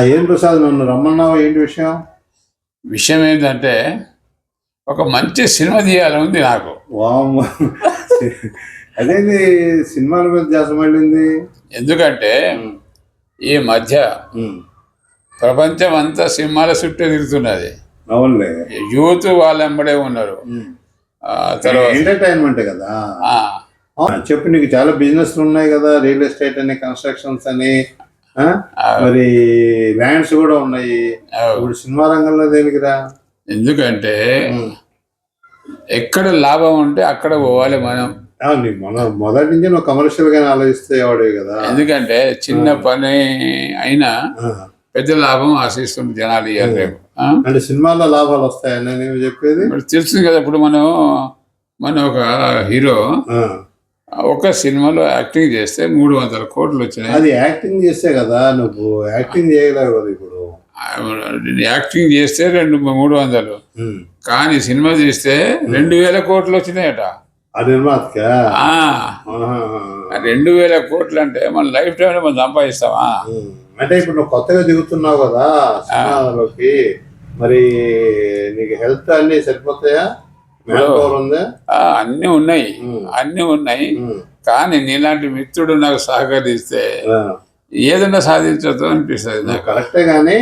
ఏం ప్రసాద్ నన్ను రమ్మన్నావు? ఏంటి విషయం? విషయం ఏంటంటే ఒక మంచి సినిమా తీయాలని ఉంది నాకు. అదేంది? సినిమాల మీద ధ్యాస మళ్ళింది? ఎందుకంటే ఈ మధ్య ప్రపంచం అంతా సినిమాల చుట్టూ తిరుగుతున్నది. అవునులే. యూత్ వాళ్ళ వెంబడే ఉన్నారు ఎంటర్టైన్మెంట్ కదా? చెప్పు నీకు చాలా బిజినెస్లు ఉన్నాయి కదా రియల్ ఎస్టేట్ అని కన్స్ట్రక్షన్స్ అని? మరి ల్యాండ్స్ కూడా ఉన్నాయి. ఇప్పుడు సినిమా రంగంలో దేనికిరా? ఎందుకంటే. ఎక్కడ లాభం ఉంటే అక్కడ పోవాలి మనం. మన మొదటి నుంచి నువ్వు కమర్షియల్ గానే ఆలోచిస్తే వాడేవి కదా. ఎందుకంటే చిన్న పని అయినా. పెద్ద లాభం ఆశిస్తుంది జనాలు ఇయ్యాలి రేపు? అంటే సినిమాల్లో లాభాలు వస్తాయని నేను చెప్పేది? తెలుస్తుంది కదా ఇప్పుడు మనం మన ఒక హీరో. ఒక సినిమాలో యాక్టింగ్ చేస్తే మూడు వందల కోట్లు వచ్చినాయి. అది యాక్టింగ్ చేస్తే కదా నువ్వు యాక్టింగ్ చేయలేవు కదా ఇప్పుడు. యాక్టింగ్ చేస్తే రెండు మూడు వందలు. కానీ సినిమా తీస్తే రెండు వేల కోట్లు వచ్చినాయట. రెండు వేల కోట్లు అంటే మన లైఫ్ టైంలో మనం సంపాదిస్తామా. అంటే ఇప్పుడు నువ్వు కొత్తగా దిగుతున్నావు కదా సినిమాలోకి. మరి నీకు హెల్త్ అన్ని సరిపోతాయా? అన్నీ ఉన్నాయి. ఉమ్. అన్నీ ఉన్నాయి. ఉమ్. కానీ నీలాంటి మిత్రుడు నాకు సహకరిస్తే. ఏదైనా సాధించదు అనిపిస్తుంది నాకు. కరెక్టే కానీ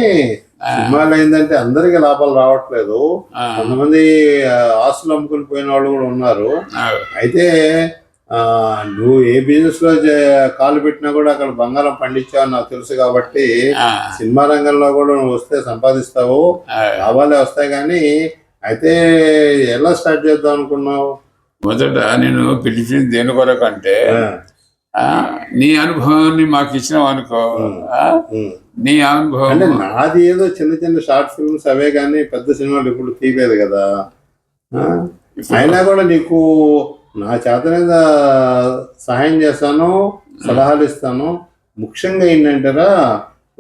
సినిమాలు ఏంటంటే అందరికి లాభాలు రావట్లేదు. కొంతమంది ఆస్తులు అమ్ముకుని పోయిన వాళ్ళు కూడా ఉన్నారు. అయితే నువ్వు ఏ బిజినెస్లో కాలు పెట్టినా కూడా అక్కడ బంగారం పండించావు నాకు తెలుసు కాబట్టి సినిమా రంగంలో కూడా నువ్వు వస్తే సంపాదిస్తావు. లాభాలే వస్తాయి కానీ అయితే ఎలా స్టార్ట్ చేద్దాం అనుకున్నావు? మొదట నేను పిలిచింది దేని కొరకు అంటే నీ అనుభవాన్ని మాకు ఇచ్చినావు అనుకో. నీ అనుభవం. అంటే నాది ఏదో చిన్న చిన్న షార్ట్ ఫిల్మ్స్ అవే కానీ పెద్ద సినిమాలు ఇప్పుడు తీయలేదు కదా? అయినా కూడా నీకు నా చేతనేద సహాయం చేస్తాను సలహాలు ఇస్తాను. ముఖ్యంగా ఏంటంటారా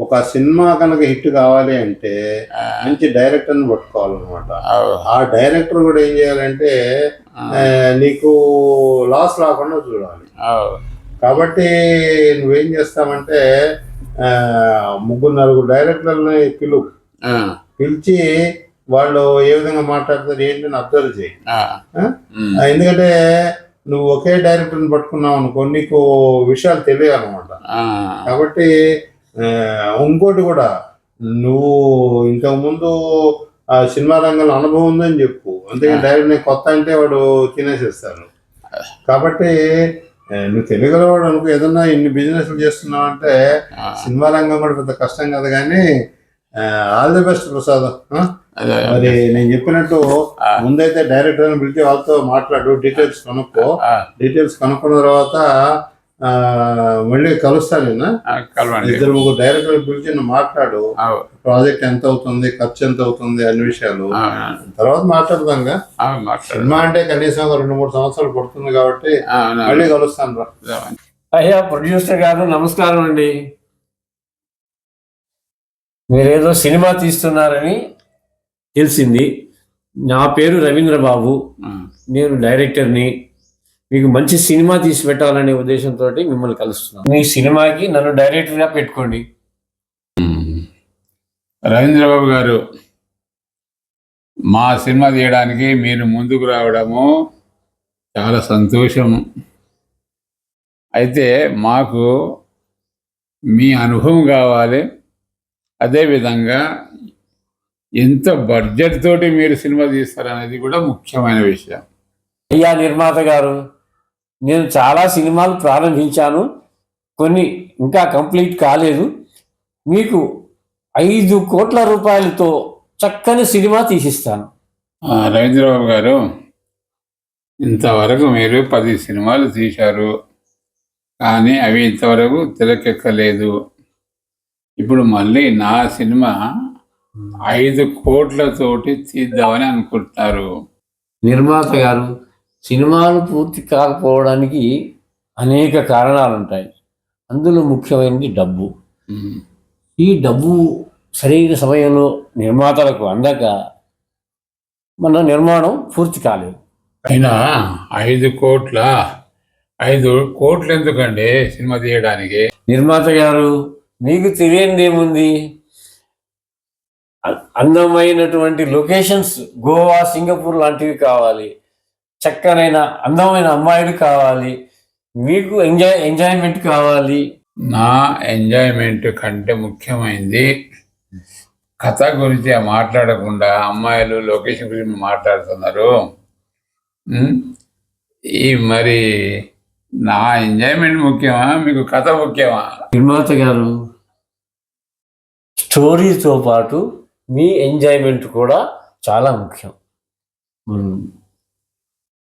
ఒక సినిమా కనుక హిట్ కావాలి అంటే మంచి డైరెక్టర్ని పట్టుకోవాలన్నమాట. ఆ, డైరెక్టర్ కూడా ఏం చేయాలంటే నీకు లాస్ రాకుండా చూడాలి. కాబట్టి నువ్వేం చేస్తామంటే ఆ, ముగ్గురు నలుగురు డైరెక్టర్లని పిలువు ఆ, పిలిచి వాళ్ళు ఏ విధంగా మాట్లాడతారు ఏంటని అబ్జర్వ్ చేయి. ఎందుకంటే నువ్వు ఒకే డైరెక్టర్ని పట్టుకున్నావు అనుకో నీకు విషయాలు తెలియదు అనమాట కాబట్టి ఇంకోటి కూడా నువ్వు ఇంతకు ముందు ఆ సినిమా రంగంలో అనుభవం ఉందని చెప్పు. అంతేగాని డైరెక్ట్ నేను కొత్త అంటే వాడు తినేసేస్తారు కాబట్టి నువ్వు తెలుగులో వాడు అనుకో ఏదన్నా ఇన్ని బిజినెస్లు చేస్తున్నావు అంటే సినిమా రంగం కూడా పెద్ద కష్టం కదా కానీ ఆల్ ది బెస్ట్ ప్రసాద్ మరి నేను చెప్పినట్టు ముందైతే డైరెక్టర్ పిలిచి వాళ్ళతో మాట్లాడు డీటెయిల్స్ కనుక్కో. డీటెయిల్స్ కనుక్కున్న తర్వాత మళ్ళీ కలుస్తాను నిన్న ఆ, కలవండి. ఇద్దరు ముగ్గురు డైరెక్టర్ పిలిచి మాట్లాడు. ఆ, ప్రాజెక్ట్ ఎంత అవుతుంది ఖర్చు ఎంత అవుతుంది అన్ని విషయాలు. తర్వాత మాట్లాడదాంగా. ఆ, మాట్లాడు. సినిమా అంటే కనీసం ఒక రెండు మూడు సంవత్సరాలు పడుతుంది కాబట్టి. మళ్ళీ కలుస్తాను రా. అయ్యా ప్రొడ్యూసర్ గారు నమస్కారం అండి. మీరేదో సినిమా తీస్తున్నారని తెలిసింది. నా పేరు రవీంద్ర బాబు ఆ, నేను డైరెక్టర్ని. మీకు మంచి సినిమా తీసి పెట్టాలనే ఉద్దేశంతో మిమ్మల్ని కలుస్తున్నాను మీ సినిమాకి నన్ను డైరెక్టర్గా పెట్టుకోండి. రవీంద్రబాబు గారు మా సినిమా తీయడానికి మీరు ముందుకు రావడము చాలా సంతోషం అయితే మాకు మీ అనుభవం కావాలి. అదేవిధంగా ఎంత బడ్జెట్ తోటి మీరు సినిమా తీస్తారనేది కూడా ముఖ్యమైన విషయం. అయ్యా నిర్మాత గారు నేను చాలా సినిమాలు ప్రారంభించాను. కొన్ని ఇంకా కంప్లీట్ కాలేదు. మీకు ఐదు కోట్ల రూపాయలతో చక్కని సినిమా తీసిస్తాను. రవీంద్రబాబు గారు ఇంతవరకు మీరు పది సినిమాలు తీశారు. కానీ అవి ఇంతవరకు తెరకెక్కలేదు. ఇప్పుడు మళ్ళీ నా సినిమా ఐదు కోట్లతోటి తీద్దామని అనుకుంటున్నారు. నిర్మాత గారు సినిమాలు పూర్తి కాకపోవడానికి అనేక కారణాలు ఉంటాయి అందులో ముఖ్యమైనది డబ్బు. ఈ డబ్బు సరైన సమయంలో నిర్మాతలకు అందక మన నిర్మాణం పూర్తి కాలేదు. అయినా ఐదు కోట్ల ఐదు కోట్లు ఎందుకండి సినిమా తీయడానికి? నిర్మాత గారు మీకు తెలియనిది ఏముంది? అందమైనటువంటి లొకేషన్స్ గోవా సింగపూర్ లాంటివి కావాలి. చక్కనైన అందమైన అమ్మాయిలు కావాలి. మీకు ఎంజాయ్ ఎంజాయ్మెంట్ కావాలి. నా ఎంజాయ్మెంట్ కంటే ముఖ్యమైనది కథ గురించి మాట్లాడకుండా అమ్మాయిలు లొకేషన్ గురించి మాట్లాడుతున్నారు. ఈ మరి నా ఎంజాయ్మెంట్ ముఖ్యమా? మీకు కథ ముఖ్యమా? నిర్మాత గారు స్టోరీతో పాటు మీ ఎంజాయ్మెంట్ కూడా చాలా ముఖ్యం.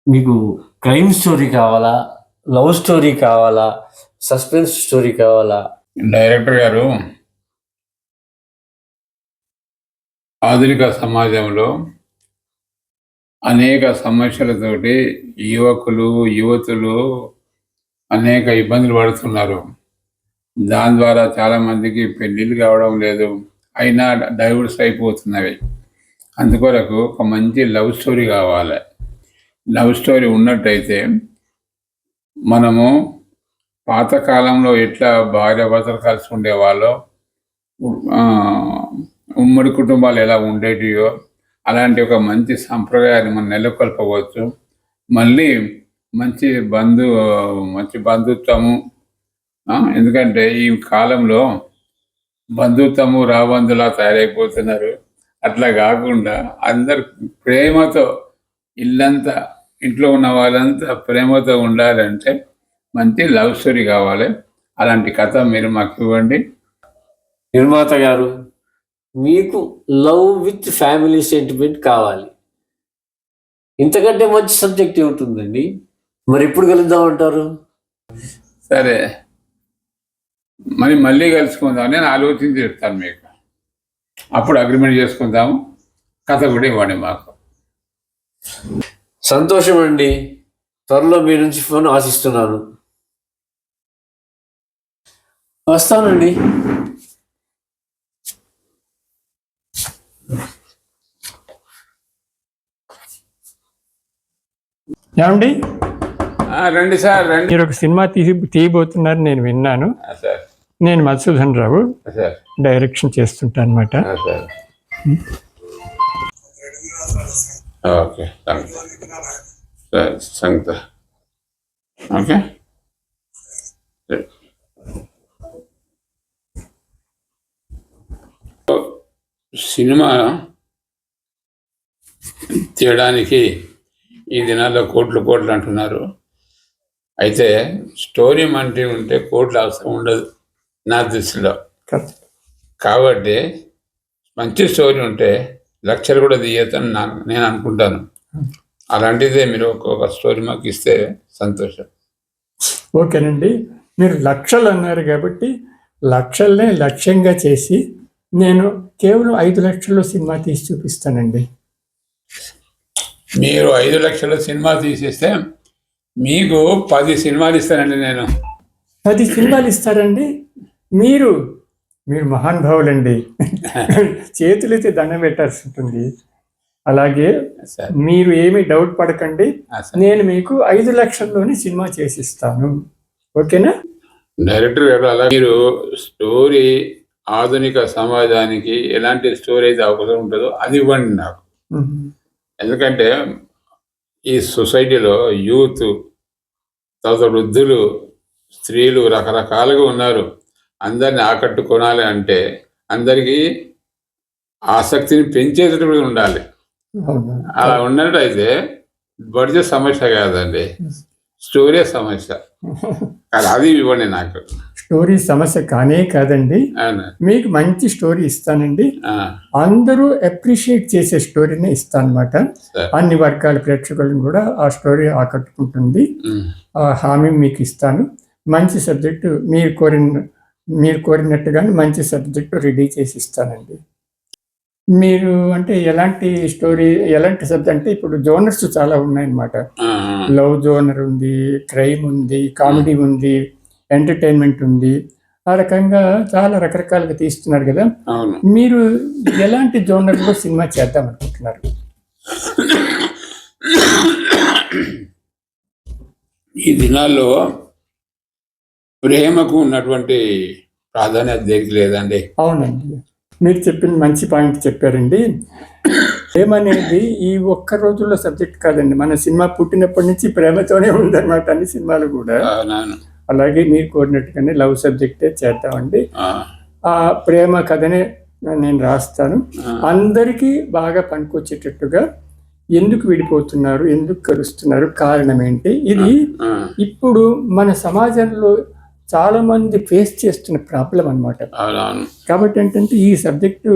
మీకు క్రైమ్ స్టోరీ కావాలా లవ్ స్టోరీ కావాలా సస్పెన్స్ స్టోరీ కావాలా? డైరెక్టర్ గారు ఆధునిక సమాజంలో అనేక సమస్యలతోటి యువకులు యువతులు అనేక ఇబ్బందులు పడుతున్నారు. దాని ద్వారా చాలా మందికి పెళ్ళిళ్ళు కావడం లేదు అయినా డైవర్స్ అయిపోతున్నవి. అందుకొరకు ఒక మంచి లవ్ స్టోరీ కావాలి. లవ్ స్టోరీ ఉన్నట్టయితే మనము పాతకాలంలో ఎట్లా భార్యాభర్తలు కలిసి ఉండేవాళ్ళో ఉమ్మడి కుటుంబాలు ఎలా ఉండేటివో అలాంటి ఒక మంచి సంప్రదాయాన్ని మనం నెలకొల్పవచ్చు. మళ్ళీ మంచి బంధు మంచి బంధుత్వము ఎందుకంటే ఈ కాలంలో బంధుత్వము రాబంధులా తయారైపోతున్నారు. అట్లా కాకుండా అందరు ప్రేమతో ఇల్లంతా ఇంట్లో ఉన్న వాళ్ళంతా ప్రేమతో ఉండాలంటే మంచి లవ్ స్టోరీ కావాలి. అలాంటి కథ మీరు మాకు ఇవ్వండి. నిర్మాత గారు మీకు లవ్ విత్ ఫ్యామిలీ సెంటిమెంట్ కావాలి. ఇంతకంటే మంచి సబ్జెక్ట్ ఏముంటుందండి? మరి ఎప్పుడు కలుద్దాం అంటారు? సరే. మరి మళ్ళీ కలుసుకుందాం. నేను ఆలోచించి చెప్తాను మీకు. అప్పుడు అగ్రిమెంట్ చేసుకుందాము. కథ కూడా ఇవ్వండి మాకు. సంతోషం అండి త్వరలో మీ నుంచి ఫోన్ ఆశిస్తున్నాను. వస్తానండి. ఏమండి? ఆ, రండి సార్ రండి. మీరు ఒక సినిమా తీసి తీయబోతున్నారు నేను విన్నాను. ఆ, సార్. నేను మధుసూదన్ రావు ఆ, సార్. డైరెక్షన్ చేస్తుంటా అనమాట ఆ, సార్. ఓకే సంగత సరే, సంగత. ఓకే. సినిమా తీయడానికి ఈ దినాల్లో కోట్లు కోట్లు అంటున్నారు. అయితే స్టోరీ మంటే ఉంటే కోట్లు అవసరం ఉండదు నా దృష్టిలో. కాబట్టి మంచి స్టోరీ ఉంటే లక్షలు కూడా తీయొచ్చని నా నేను అనుకుంటాను. అలాంటిదే మీరు ఒక్కొక్క స్టోరీ మాకు ఇస్తే సంతోషం. ఓకేనండి. మీరు లక్షలు అన్నారు కాబట్టి లక్షల్నే లక్ష్యంగా చేసి నేను కేవలం ఐదు లక్షల్లో సినిమా తీసి చూపిస్తానండి. మీరు ఐదు లక్షల సినిమా తీసేస్తే మీకు పది సినిమాలు ఇస్తానండి నేను. పది సినిమాలు ఇస్తారండి. మీరు మీరు మహానుభావులండి చేతులైతే దండం పెట్టాల్సి ఉంటుంది అలాగే మీరు ఏమీ డౌట్ పడకండి. నేను మీకు ఐదు లక్షల్లోనే సినిమా చేసిస్తాను. ఓకేనా? డైరెక్టర్ గారు అలా మీరు స్టోరీ ఆధునిక సమాజానికి ఎలాంటి స్టోరీ అయితే అవసరం ఉంటుందో అది ఇవ్వండి నాకు. ఎందుకంటే ఈ సొసైటీలో యూత్ తర్వాత వృద్ధులు స్త్రీలు రకరకాలుగా ఉన్నారు. అందరిని ఆకట్టుకోనాలి అంటే అందరికీ ఆసక్తిని పెంచేటప్పుడు ఉండాలి. అలా ఉన్నట్టయితే బడ్జెట్ సమస్య కాదండి. స్టోరీ సమస్య. అది అది ఇవ్వండి నాకు. స్టోరీ సమస్య కానే కాదండి. మీకు మంచి స్టోరీ ఇస్తానండి. అందరూ అప్రిషియేట్ చేసే స్టోరీనే ఇస్తాను అనమాట సరే. అన్ని వర్గాల ప్రేక్షకులను కూడా ఆ స్టోరీ ఆకట్టుకుంటుంది. హామీ మీకు ఇస్తాను. మంచి సబ్జెక్టు మీరు కోరిన మీరు కోరినట్టుగానే మంచి సబ్జెక్టు రెడీ చేసి ఇస్తానండి. మీరు అంటే ఎలాంటి స్టోరీ ఎలాంటి సబ్జెక్ట్ అంటే ఇప్పుడు జోనర్స్ చాలా ఉన్నాయన్నమాట. లవ్ జోనర్ ఉంది క్రైమ్ ఉంది కామెడీ ఉంది ఎంటర్టైన్మెంట్ ఉంది. ఆ రకంగా చాలా రకరకాలుగా తీస్తున్నారు కదా. మీరు ఎలాంటి జోనర్లో సినిమా చేద్దాం అనుకుంటున్నారు? ఈ దినాల్లో ప్రేమకు ఉన్నటువంటి ప్రాధాన్యత దేనికి లేదండి? అవునండి. మీరు చెప్పిన మంచి పాయింట్ చెప్పారండి. ప్రేమ అనేది ఈ ఒక్క రోజుల్లో సబ్జెక్ట్ కాదండి. మన సినిమా పుట్టినప్పటి నుంచి ప్రేమతోనే ఉందన్నమాట అన్ని సినిమాలు కూడా. అలాగే మీరు కోరినట్టుగానే లవ్ సబ్జెక్టే చేద్దామండి. ఆ, ప్రేమ కథనే నేను రాస్తాను. అందరికీ బాగా పనికొచ్చేటట్టుగా ఎందుకు విడిపోతున్నారు? ఎందుకు కలుస్తున్నారు కారణం ఏంటి? ఇది ఇప్పుడు మన సమాజంలో చాలా మంది ఫేస్ చేస్తున్న ప్రాబ్లం అన్నమాట. అవునవును. కాబట్టి ఏంటంటే ఈ సబ్జెక్టు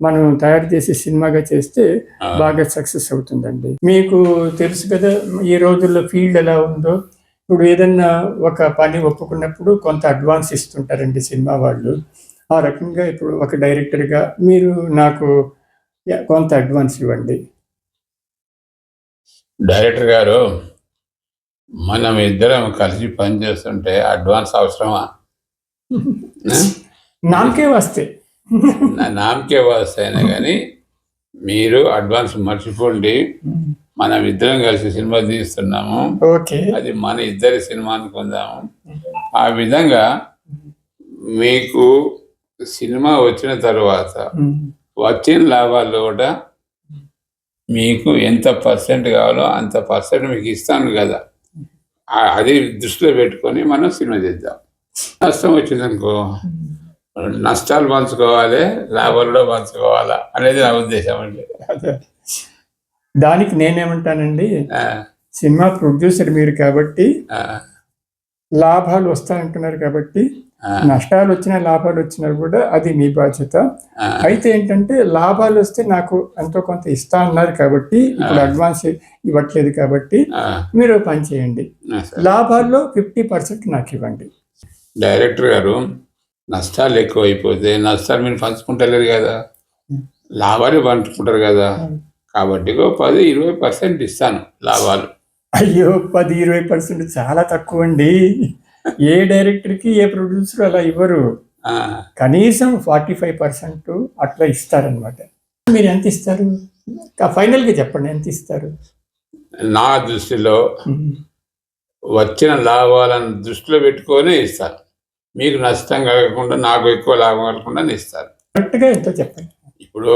మనం తయారు చేసే సినిమాగా చేస్తే బాగా సక్సెస్ అవుతుందండి. మీకు తెలుసు కదా ఈ రోజుల్లో ఫీల్డ్ ఎలా ఉందో? ఇప్పుడు ఏదన్నా ఒక పని ఒప్పుకున్నప్పుడు కొంత అడ్వాన్స్ ఇస్తుంటారండి సినిమా వాళ్ళు. ఆ రకంగా ఇప్పుడు ఒక డైరెక్టర్గా మీరు నాకు కొంత అడ్వాన్స్ ఇవ్వండి. డైరెక్టర్ గారు మనం ఇద్దరం కలిసి పనిచేస్తుంటే అడ్వాన్స్ అవసరమా? నాకే వస్తే. నామకే వస్తాయనే కానీ మీరు అడ్వాన్స్ మర్చిపోండి. మనం ఇద్దరం కలిసి సినిమా తీస్తున్నాము. అది మన ఇద్దరి సినిమా అనుకుందాము. ఆ విధంగా మీకు సినిమా వచ్చిన తర్వాత వచ్చిన లాభాల్లో కూడా మీకు ఎంత పర్సెంట్ కావాలో అంత పర్సెంట్ మీకు ఇస్తాను కదా. అది దృష్టిలో పెట్టుకొని మనం సినిమా చేద్దాం నష్టం వచ్చిందనుకో నష్టాలు పంచుకోవాలి లాభాలు కూడా పంచుకోవాలా అనేది నా ఉద్దేశం అండి. దానికి నేనేమంటానండి సినిమా ప్రొడ్యూసర్ మీరు కాబట్టి లాభాలు వస్తాయంటున్నారు కాబట్టి నష్టాలు వచ్చినా లాభాలు వచ్చినా కూడా అది మీ బాధ్యత. అయితే ఏంటంటే లాభాలు వస్తే నాకు ఎంతో కొంత ఇస్తా అన్నారు కాబట్టి ఇప్పుడు అడ్వాన్స్ ఇవ్వట్లేదు కాబట్టి మీరు పని చేయండి. లాభాల్లో ఫిఫ్టీ పర్సెంట్ నాకు ఇవ్వండి. డైరెక్టర్ గారు నష్టాలు ఎక్కువ అయిపోతే నష్టాలు మీరు పంచుకుంటలేరు కదా. లాభాలు పంచుకుంటారు కదా. కాబట్టి పది ఇరవై పర్సెంట్ ఇస్తాను లాభాలు. అయ్యో పది ఇరవై పర్సెంట్ చాలా తక్కువ అండి ఏ డైరెక్టర్కి ఏ ప్రొడ్యూసర్ అలా ఇవ్వరు. కనీసం ఫార్టీ ఫైవ్ పర్సెంట్ అట్లా ఇస్తారనమాట మీరు ఎంత ఇస్తారు? ఫైనల్గా చెప్పండి ఎంత ఇస్తారు? నా దృష్టిలో వచ్చిన లాభాలను దృష్టిలో పెట్టుకొని ఇస్తాను మీకు నష్టం కలగకుండా నాకు ఎక్కువ లాభం కలగకుండా ఇస్తాను కరెక్ట్గా ఎంతో చెప్పండి. ఇప్పుడు.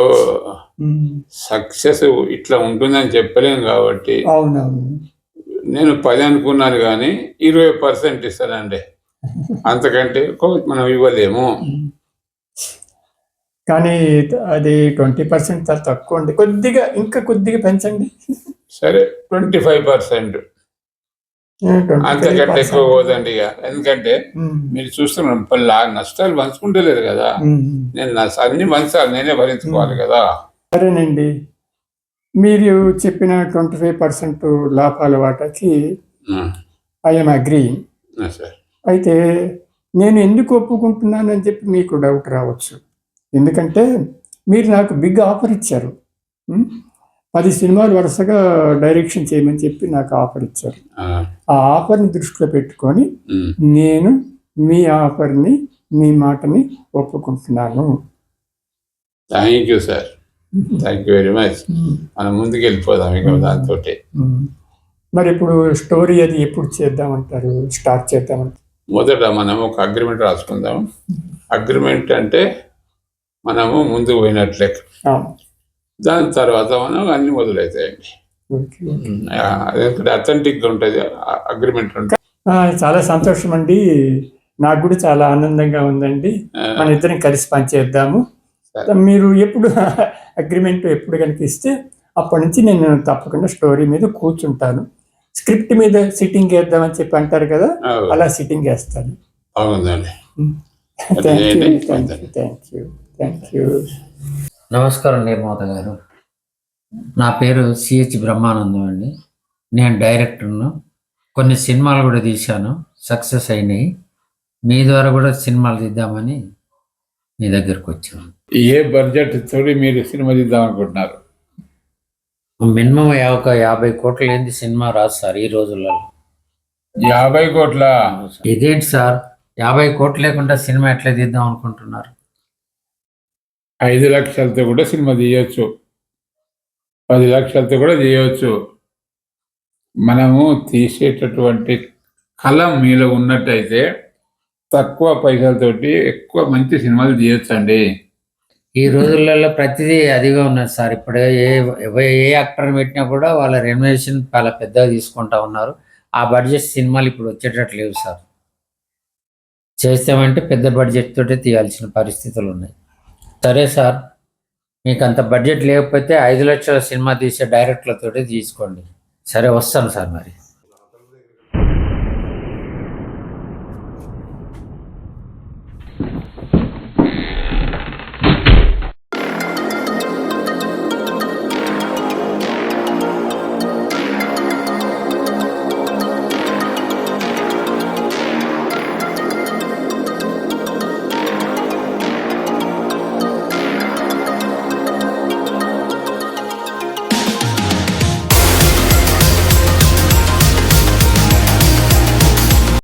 సక్సెస్ ఇట్లా ఉంటుందని చెప్పలేము కాబట్టి అవునవును. నేను పది అనుకున్నాను కానీ ఇరవై పర్సెంట్ ఇస్తానండి. అంతకంటే మనం ఇవ్వలేము. కానీ అది ట్వంటీ పర్సెంట్ చాలా తక్కువ అండి కొద్దిగా ఇంకా కొద్దిగా పెంచండి. సరే ట్వంటీ ఫైవ్ పర్సెంట్. 25%. అంతకంటే ఎక్కువ పోదండి ఇక. ఎందుకంటే. మీరు చూస్తున్నారు ప- లా- నష్టాలు పంచుకుంటలేరు కదా. నేను అన్ని పంచాలి నేనే భరించుకోవాలి కదా. సరేనండి. మీరు చెప్పిన ట్వంటీ ఫైవ్ పర్సెంట్ లాభాల వాటాకి ఐఎమ్ అగ్రీ ఆ, సరే. అయితే నేను ఎందుకు ఒప్పుకుంటున్నానని చెప్పి మీకు డౌట్ రావచ్చు. ఎందుకంటే మీరు నాకు బిగ్ ఆఫర్ ఇచ్చారు? పది సినిమాలు వరుసగా డైరెక్షన్ చేయమని చెప్పి నాకు ఆఫర్ ఇచ్చారు. ఆ, ఆఫర్ని దృష్టిలో పెట్టుకొని నేను మీ ఆఫర్ని మీ మాటని ఒప్పుకుంటున్నాను. Thank you sir thank you very much మనం ముందుకు వెళ్ళిపోదాం ఇక దాంతో ఉం. మరి ఇప్పుడు స్టోరీ అది ఎప్పుడు చేద్దామంటారు? స్టార్ట్ చేద్దామంటారు? మొదట మనం ఒక అగ్రిమెంట్ రాసుకుందాం. అగ్రిమెంట్ అంటే మనము ముందుకు పోయినట్లే. దాని తర్వాత మనం అన్ని మొదలవుతాయండి. అదేంటంటే అథెంటిక్గా ఉంటుంది. అగ్రిమెంట్ ఉంటుంది. చాలా సంతోషం అండి. నాకు కూడా చాలా ఆనందంగా ఉందండి. మన ఇద్దరం కలిసి పనిచేద్దాము. మీరు ఎప్పుడు అగ్రిమెంట్ ఎప్పుడు కనిపిస్తే అప్పటి నుంచి నేను తప్పకుండా స్టోరీ మీద కూర్చుంటాను. స్క్రిప్ట్ మీద సిట్టింగ్ వేద్దామని చెప్పి అంటారు కదా అలా సిట్టింగ్ వేస్తాను. బాగుందండి థ్యాంక్ యూ థ్యాంక్ యూ నమస్కారం నిర్మాత గారు. నా పేరు సిహెచ్ బ్రహ్మానందం అండి. నేను డైరెక్టర్ను. కొన్ని సినిమాలు కూడా తీశాను. సక్సెస్ అయినాయి. మీ ద్వారా కూడా సినిమాలు తీద్దామని మీ దగ్గరకు వచ్చాను ఏ బడ్జెట్ తోటి మీరు సినిమా తీద్దాం అనుకుంటున్నారు? మినిమం ఒక యాభై కోట్ల ఏంది సినిమా రాదు సార్ ఈ రోజులలో. యాభై కోట్ల? ఇదేంటి సార్? యాభై కోట్లు లేకుండా సినిమా ఎట్లా తీద్దాం అనుకుంటున్నారు? ఐదు లక్షలతో కూడా సినిమా తీయొచ్చు. పది లక్షలతో కూడా తీయవచ్చు మనము తీసేటటువంటి కళ మీలో ఉన్నట్టయితే తక్కువ పైసలతోటి ఎక్కువ మంచి సినిమాలు తీయొచ్చండి. ఈ రోజులలో ప్రతిదీ అదిగా ఉన్నది సార్. ఇప్పుడు ఏ ఏ యాక్టర్ పెట్టినా కూడా వాళ్ళ రెమ్యునేషన్ చాలా పెద్దగా తీసుకుంటా ఉన్నారు. ఆ బడ్జెట్ సినిమాలు ఇప్పుడు వచ్చేటట్టు లేవు సార్. చేస్తామంటే పెద్ద బడ్జెట్ తోటే తీయాల్సిన పరిస్థితులు ఉన్నాయి. సరే సార్ మీకు అంత బడ్జెట్ లేకపోతే ఐదు లక్షల సినిమా తీసే డైరెక్టర్లతోటే తీసుకోండి. సరే వస్తాను సార్ మరి.